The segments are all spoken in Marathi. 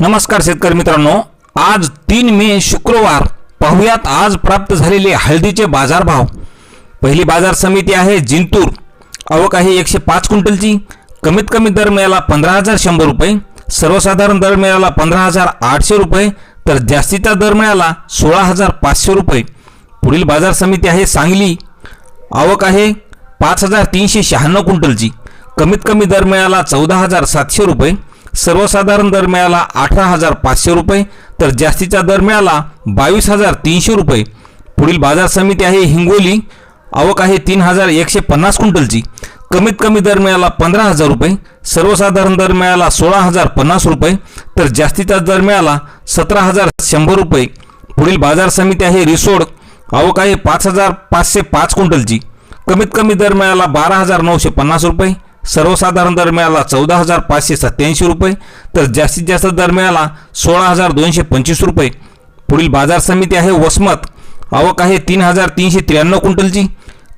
नमस्कार शेतकरी मित्रांनो. आज तीन मे शुक्रवार. पाहुयात आज प्राप्त झालेले हळदीचे बाजारभाव. पहिली बाजार समिती आहे जिंतूर. आवक आहे एकशे पाच क्विंटलची. कमीत कमी दर मिळाला पंधरा हजार शंभर रुपये. सर्वसाधारण दर मिळाला पंधरा हजार आठशे रुपये. तर जास्तीचा दर मिळाला सोळा हजार पाचशे रुपये. पुढील बाजार समिती आहे सांगली. आवक आहे पाच हजार तीनशे शहाण्णव क्विंटलची. कमीत कमी दर मिळाला चौदा हजार सातशे रुपये. सर्वसाधारण दर मिळाला अठरा हजार पाचशे रुपये तर जास्तीचा दर मिळाला बावीस हजार तीनशे रुपये. पुढील बाजार समिती आहे हिंगोली आवक आहे तीन हजार एकशे पन्नास क्विंटलची. कमीत कमी दर मिळाला पंधरा हजार रुपये सर्वसाधारण दर मिळाला सोळा हजार पन्नास रुपये तर जास्तीचा दर मिळाला सतरा हजार शंभर रुपये. पुढील बाजार समिती आहे रिसोड आवक आहे पाच हजार पाचशे पाच क्विंटलची. कमीत कमी दर मिळाला बारा हजार नऊशे पन्नास रुपये सर्वसाधारण दर मिळाला चौदा हजार पाचशे सत्याऐंशी रुपये तर जास्तीत जास्त दर मिळाला सोळा हजार दोनशे पंचवीस रुपये. पुढील बाजार समिती आहे वसमत. आवक आहे तीन हजार तीनशे त्र्याण्णव क्विंटलची.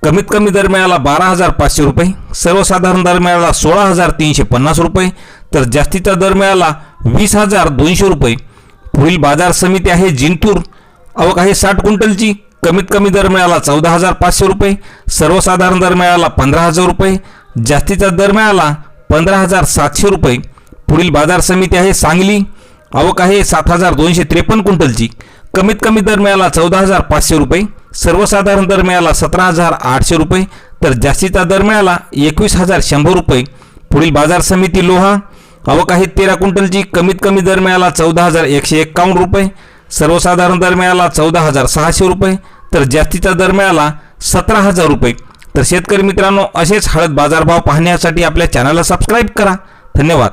कमीत कमी दर मिळाला बारा हजार पाचशे रुपये. सर्वसाधारण दर मिळाला सोळा हजार तीनशे पन्नास रुपये तर जास्तीचा दर मिळाला वीस हजार दोनशे रुपये. पुढील बाजार समिती आहे जिंतूर. आवक आहे साठ क्विंटलची. कमीत कमी दर मिळाला चौदा हजार पाचशे रुपये. सर्वसाधारण दर मिळाला पंधरा हजार रुपये. जास्तीचा दर मिळाला पंधरा हजार सातशे रुपये. पुढील बाजार समिती आहे सांगली. आवक आहे सात हजार दोनशे त्रेपन्न क्विंटलची. कमीत कमी दर मिळाला चौदा हजार पाचशे रुपये. सर्वसाधारण दर मिळाला सतरा हजार आठशे रुपये. तर जास्तीचा दर मिळाला एकवीस हजार शंभर रुपये. पुढील बाजार समिती लोहा. आवक आहे तेरा क्विंटलची. कमीत कमी दर मिळाला चौदा हजार एकशे एक्कावन्न रुपये. सर्वसाधारण दर मिळाला चौदा हजार सहाशे रुपये. तर जास्तीचा दर मिळाला सतरा हजार रुपये. तर शेतकरी मित्रांनो असेच हळद बाजारभाव पाहण्यासाठी आपल्या चॅनलला सबस्क्राईब करा. धन्यवाद.